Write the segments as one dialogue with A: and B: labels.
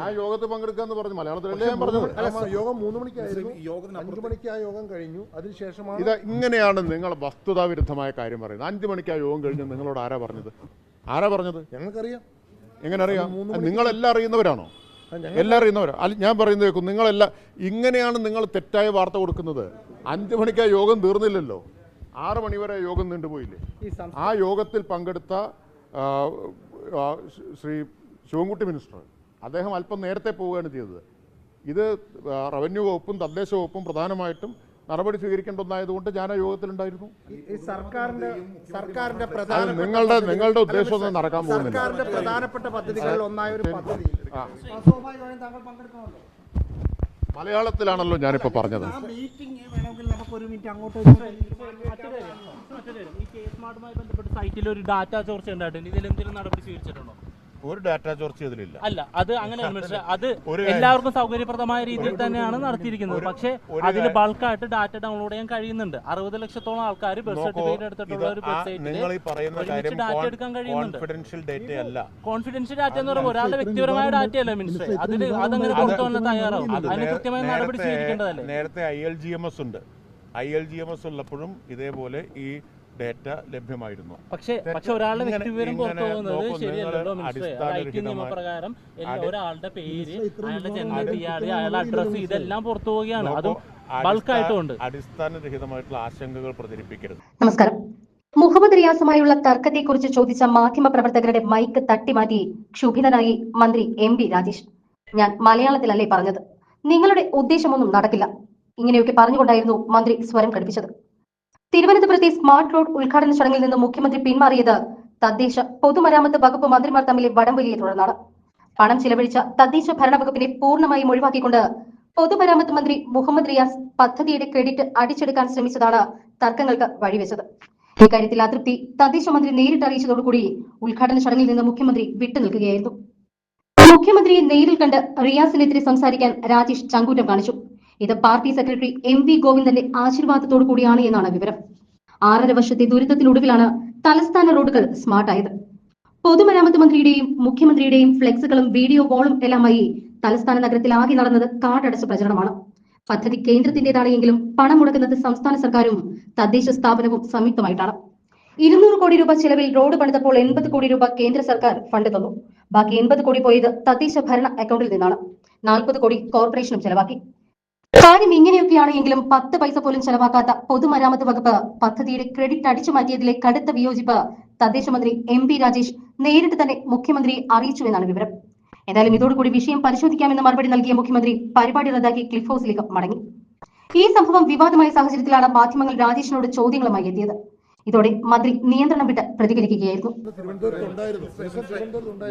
A: ഞാൻ യോഗത്തിൽ പങ്കെടുക്കാന്ന് പറഞ്ഞു. മലയാളത്തിലല്ലേ ഞാൻ പറഞ്ഞത്?
B: യോഗം മൂന്ന് മണിക്കായിരുന്നു. അഞ്ചു മണിക്ക് ആ യോഗം കഴിഞ്ഞു. അതിനുശേഷമാണ്
A: ഇത് ഇങ്ങനെയാണ് നിങ്ങൾ വസ്തുതാ വിരുദ്ധമായ കാര്യം പറയുന്നത്. അഞ്ചു മണിക്ക് ആ യോഗം കഴിഞ്ഞു. നിങ്ങളോട് ആരാ പറഞ്ഞത്? ആരാ പറഞ്ഞത്?
B: ഞങ്ങൾക്കറിയാം.
A: എങ്ങനെ അറിയാം? നിങ്ങളെല്ലാം അറിയുന്നവരാണോ? എല്ലാം അറിയുന്നവരോ? അല്ല ഞാൻ പറയുന്നത് കേൾക്കും. നിങ്ങളെല്ലാം ഇങ്ങനെയാണ് നിങ്ങൾ തെറ്റായ വാർത്ത കൊടുക്കുന്നത്. അഞ്ചു മണിക്ക് ആ യോഗം തീർന്നില്ലല്ലോ. ആറ് മണിവരെ യോഗം നീണ്ടുപോയില്ലേ? ആ യോഗത്തിൽ പങ്കെടുത്ത ശ്രീ ശിവൻകുട്ടി മിനിസ്റ്റർ അദ്ദേഹം അല്പം നേരത്തെ പോവുകയാണ് ചെയ്തത്. ഇത് റവന്യൂ വകുപ്പും തദ്ദേശ വകുപ്പും പ്രധാനമായിട്ടും നടപടി സ്വീകരിക്കേണ്ടതായതുകൊണ്ട് ഞാൻ ആ യോഗത്തിലുണ്ടായിരുന്നു.
C: ഈ സർക്കാരിന്റെ സർക്കാരിന്റെ പ്രധാന
A: നിങ്ങളുടെ നിങ്ങളുടെ ഉദ്ദേശം ഒന്നും നടക്കാൻ പോകുന്നില്ല.
C: സർക്കാരിന്റെ പ്രധാനപ്പെട്ട പദ്ധതികളിൽ ഒന്നായ ഒരു പദ്ധതി.
A: മലയാളത്തിലാണല്ലോ ഞാനിപ്പോൾ പറഞ്ഞത്.
D: സൈറ്റിൽ ഒരു ഡാറ്റ ചോർച്ച ഉണ്ടായിട്ടുണ്ട്. ഇതിൽ എന്തെങ്കിലും നടപടി സ്വീകരിച്ചിട്ടുണ്ടോ?
A: ഒരു ഡാറ്റ ചോർച്ച ഇതിലില്ല.
D: അല്ല അത് അങ്ങനെ അത് എല്ലാവർക്കും സൗകര്യപ്രദമായ രീതിയിൽ തന്നെയാണ് നടത്തിയിരിക്കുന്നത്. പക്ഷേ
A: അതിന്
D: അതിൽ ബൾക്കായിട്ട് ഡാറ്റ ഡൗൺലോഡ് ചെയ്യാൻ കഴിയുന്നുണ്ട്. അറുപത് ലക്ഷത്തോളം ആൾക്കാർ ബർത്ത് സർട്ടിഫിക്കറ്റ് എടുത്തിട്ടുള്ള ഒരു വെബ്സൈറ്റിൽ ഡാറ്റ എടുക്കാൻ കഴിയുന്നുണ്ട്.
E: കോൺഫിഡൻഷ്യൽ ഡേറ്റ
D: എന്ന് പറയുമ്പോൾ ഒരാളുടെ വ്യക്തിപരമായ ഡാറ്റ അല്ല മിനിസ്റ്റർ അതിൽ അതങ്ങനെ കൊടുത്തോളം തയ്യാറാവും.
E: അത്
D: അതിന് കൃത്യമായ നടപടി
E: നേരത്തെ-
D: സ്വീകരിക്കേണ്ടതല്ലേ?
E: നേരത്തെ I L G M S ഉണ്ട്. I L G M S ഉള്ളപ്പോഴും ഇതേപോലെ ഈ ഡേറ്റ ലഭ്യമായിരുന്നു.
D: പക്ഷേ ഒരാളുടെ വ്യക്തിവിവരം പുറത്തു പോകുന്നത് ശരിയല്ലല്ലോ നിയമപ്രകാരം ഒരാളുടെ പേര് അയാളുടെ അയാളുടെ അഡ്രസ്സ് ഇതെല്ലാം പുറത്തു പോവുകയാണ് അതും ബൾക്കായിട്ടുമുണ്ട്.
E: അടിസ്ഥാനരഹിതമായിട്ടുള്ള ആശങ്കകൾ പ്രചരിപ്പിക്കരുത്.
F: നമസ്കാരം. മുഹമ്മദ് റിയാസുമായുള്ള തർക്കത്തെക്കുറിച്ച് ചോദിച്ച മാധ്യമപ്രവർത്തകരുടെ മൈക്ക് തട്ടിമാറ്റി ക്ഷുഭിതനായി മന്ത്രി എം പി രാജേഷ്. ഞാൻ മലയാളത്തിലല്ലേ പറഞ്ഞത്? നിങ്ങളുടെ ഉദ്ദേശമൊന്നും നടക്കില്ല. ഇങ്ങനെയൊക്കെ പറഞ്ഞുകൊണ്ടായിരുന്നു മന്ത്രി സ്വരം ഘടിപ്പിച്ചത്. തിരുവനന്തപുരത്തെ സ്മാർട്ട് റോഡ് ഉദ്ഘാടന ചടങ്ങിൽ നിന്ന് മുഖ്യമന്ത്രി പിന്മാറിയത് തദ്ദേശ പൊതുമരാമത്ത് വകുപ്പ് മന്ത്രിമാർ തമ്മിലെ വടംവലിയെ തുടർന്നാണ്. പണം ചിലവഴിച്ച തദ്ദേശ ഭരണവകുപ്പിനെ പൂർണമായും ഒഴിവാക്കിക്കൊണ്ട് പൊതുമരാമത്ത് മന്ത്രി മുഹമ്മദ് റിയാസ് പദ്ധതിയുടെ ക്രെഡിറ്റ് അടിച്ചെടുക്കാൻ ശ്രമിച്ചതാണ് തർക്കങ്ങൾക്ക് വഴിവെച്ചത്. ഇക്കാര്യത്തിൽ അതൃപ്തി തദ്ദേശ മന്ത്രി നേരിട്ട് അറിയിച്ചതോടുകൂടി ഉദ്ഘാടന ചടങ്ങിൽ നിന്ന് മുഖ്യമന്ത്രി വിട്ടുനിൽക്കുകയായിരുന്നു. മുഖ്യമന്ത്രിയെ നേരിൽ കണ്ട് റിയാസിനെതിരെ സംസാരിക്കാൻ രാജേഷ് ചങ്കൂറ്റം കാണിച്ചു. ഇത് പാർട്ടി സെക്രട്ടറി എം വി ഗോവിന്ദന്റെ ആശീർവാദത്തോടു കൂടിയാണ് എന്നാണ് വിവരം. ആറര വർഷത്തെ ദുരിതത്തിനൊടുവിലാണ് തലസ്ഥാന റോഡുകൾ സ്മാർട്ടായത്. പൊതുമരാമത്ത് മന്ത്രിയുടെയും മുഖ്യമന്ത്രിയുടെയും ഫ്ലെക്സുകളും വീഡിയോ വോളും എല്ലാമായി തലസ്ഥാന നഗരത്തിൽ ആകെ നടന്നത് കാടടച്ച പ്രചരണമാണ്. പദ്ധതി കേന്ദ്രത്തിന്റേതാണെങ്കിലും പണം മുടക്കുന്നത് സംസ്ഥാന സർക്കാരും തദ്ദേശ സ്ഥാപനവും സംയുക്തമായിട്ടാണ്. ഇരുന്നൂറ് കോടി രൂപ ചെലവിൽ റോഡ് പണിതപ്പോൾ എൺപത് കോടി രൂപ കേന്ദ്ര സർക്കാർ ഫണ്ട് തന്നു. ബാക്കി എൺപത് കോടി പോയത് തദ്ദേശ ഭരണ അക്കൗണ്ടിൽ നിന്നാണ്. നാൽപ്പത് കോടി കോർപ്പറേഷനും ചെലവാക്കി. കാര്യം ഇങ്ങനെയൊക്കെയാണെങ്കിലും പത്ത് പൈസ പോലും ചെലവാക്കാത്ത പൊതുമരാമത്ത് വകുപ്പ് പദ്ധതിയുടെ ക്രെഡിറ്റ് അടിച്ചു മാറ്റിയതിലെ കടുത്ത വിയോജിപ്പ് തദ്ദേശ മന്ത്രി എം പി രാജേഷ് നേരിട്ട് തന്നെ മുഖ്യമന്ത്രിയെ അറിയിച്ചു എന്നാണ് വിവരം. എന്തായാലും ഇതോടുകൂടി വിഷയം പരിശോധിക്കാമെന്ന് മറുപടി നൽകിയ മുഖ്യമന്ത്രി പരിപാടി റദ്ദാക്കി ക്ലിഫ് ഹൗസിലേക്ക് മടങ്ങി. ഈ സംഭവം വിവാദമായ സാഹചര്യത്തിലാണ് മാധ്യമങ്ങൾ രാജേഷിനോട് ചോദ്യങ്ങളുമായി എത്തിയത്. ഇതോടെ മന്ത്രി നിയന്ത്രണം വിട്ട് പ്രതികരിക്കുകയായിരുന്നു.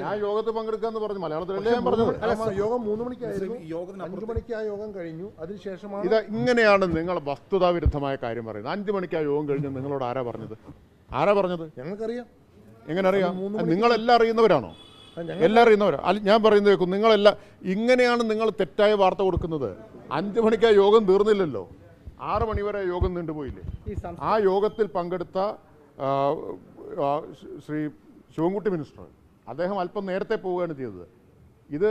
A: ഞാൻ യോഗത്തിൽ പങ്കെടുക്കാന്ന് പറഞ്ഞു. മലയാളത്തിലല്ലേ ഞാൻ പറഞ്ഞത്?
B: യോഗം മൂന്ന് മണിക്കായിരുന്നു. മണിക്ക് ആ യോഗം കഴിഞ്ഞു. അതിനുശേഷമാണ്
A: ഇത് ഇങ്ങനെയാണ് നിങ്ങൾ വസ്തുതാവിരുദ്ധമായ കാര്യം പറയുന്നത്. അഞ്ചു മണിക്ക് ആ യോഗം കഴിഞ്ഞ്. നിങ്ങളോട് ആരാ പറഞ്ഞത്? ആരാ പറഞ്ഞത്?
B: ഞങ്ങൾക്കറിയാം.
A: എങ്ങനെ അറിയാം? നിങ്ങളെല്ലാം അറിയുന്നവരാണോ? എല്ലാം അറിയുന്നവരോ? അല്ല ഞാൻ പറയുന്നത് കേൾക്കും. നിങ്ങളെല്ലാം ഇങ്ങനെയാണ് നിങ്ങൾ തെറ്റായ വാർത്ത കൊടുക്കുന്നത്. അഞ്ചു മണിക്ക് ആ യോഗം തീർന്നില്ലല്ലോ. ആറ് മണിവരെ യോഗം നീണ്ടുപോയില്ലേ? ആ യോഗത്തിൽ പങ്കെടുത്ത ശ്രീ ശിവൻകുട്ടി മിനിസ്റ്റർ അദ്ദേഹം അല്പം നേരത്തെ പോവുകയാണ് ചെയ്തത്. ഇത്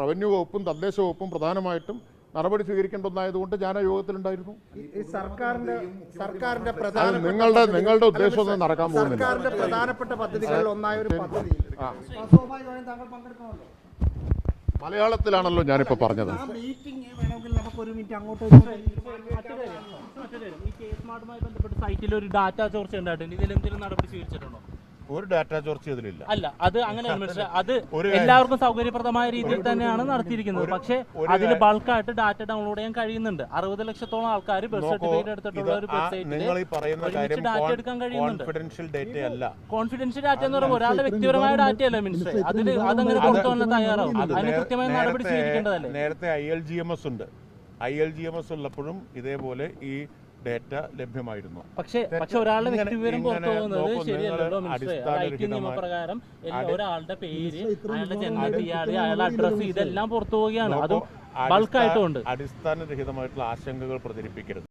A: റവന്യൂ വകുപ്പും തദ്ദേശ വകുപ്പും പ്രധാനമായിട്ടും നടപടി സ്വീകരിക്കേണ്ട ഒന്നായതുകൊണ്ട് ഞാൻ ആ യോഗത്തിലുണ്ടായിരുന്നു.
C: ഈ സർക്കാരിന്റെ സർക്കാരിന്റെ പ്രധാന
A: നിങ്ങളുടെ നിങ്ങളുടെ ഉദ്ദേശം ഒന്നും നടക്കാൻ പോകുന്നില്ല.
C: സർക്കാരിന്റെ പ്രധാനപ്പെട്ട പദ്ധതികളിൽ ഒന്നായ ഒരു പദ്ധതി.
A: മലയാളത്തിലാണല്ലോ ഞാനിപ്പോൾ പറഞ്ഞത്.
D: സൈറ്റിൽ ഒരു ഡാറ്റ ചോർച്ച ഉണ്ടായിട്ടുണ്ട്. ഇതിൽ എന്തെങ്കിലും നടപടി സ്വീകരിച്ചിട്ടുണ്ടോ?
E: ഒരു ഡാറ്റ ചോർച്ച ഇതിലില്ല.
D: അല്ല അത് അങ്ങനെയാണ് പക്ഷേ അത് എല്ലാവർക്കും സൗകര്യപ്രദമായ രീതിയിൽ തന്നെയാണ് നടത്തിയിരിക്കുന്നത്. പക്ഷേ അതിൽ ബൾക്കായിട്ട് ഡാറ്റ ഡൗൺലോഡ് ചെയ്യാൻ കഴിയുന്നുണ്ട്. അറുപത് ലക്ഷത്തോളം ആൾക്കാർ ബർത്ത് സർട്ടിഫിക്കറ്റ് എടുത്തിട്ടുള്ള ഒരു
E: ഇത് നിങ്ങൾ ഈ പറയുന്ന കാര്യം
D: ഡാറ്റ എടുക്കാൻ കഴിയുന്നുണ്ട്.
E: കോൺഫിഡൻഷ്യൽ ഡേറ്റ അല്ല.
D: കോൺഫിഡൻഷ്യൽ ഡാറ്റ എന്ന് പറയുമ്പോൾ ഒരാളുടെ വ്യക്തിപരമായ ഡാറ്റ അല്ല മിനിസ്റ്റർ അതിൽ അതങ്ങനെ പുറത്തു തയ്യാറാവും. അതിന് കൃത്യമായ നടപടി
E: നേരത്തെ-
D: സ്വീകരിക്കേണ്ടതല്ലേ?
E: നേരത്തെ I L G M S ഉണ്ട്. I L G M S ഉള്ളപ്പോഴും ഇതേപോലെ ഈ ഡേറ്റ ലഭ്യമായിരുന്നു.
D: പക്ഷേ പക്ഷെ ഒരാളുടെ വ്യക്തിവിവരം പുറത്തു പോകുന്നത് ശരിയല്ലല്ലോ
E: നിങ്ങൾ
D: മിനിസ്റ്റർ ഐ ടി
E: അടിസ്ഥാനരഹിതമായ-
D: നിയമപ്രകാരം ഒരാളുടെ പേര് അയാളുടെ ജനന തീയതി അയാളുടെ അഡ്രസ്സ് ഇതെല്ലാം പുറത്തു പോവുകയാണ്. അതും
E: നോക്കൂ,
D: ബൾക്കായിട്ടുമുണ്ട്.
E: അടിസ്ഥാനരഹിതമായിട്ടുള്ള ആശങ്കകൾ പ്രചരിപ്പിക്കരുത്.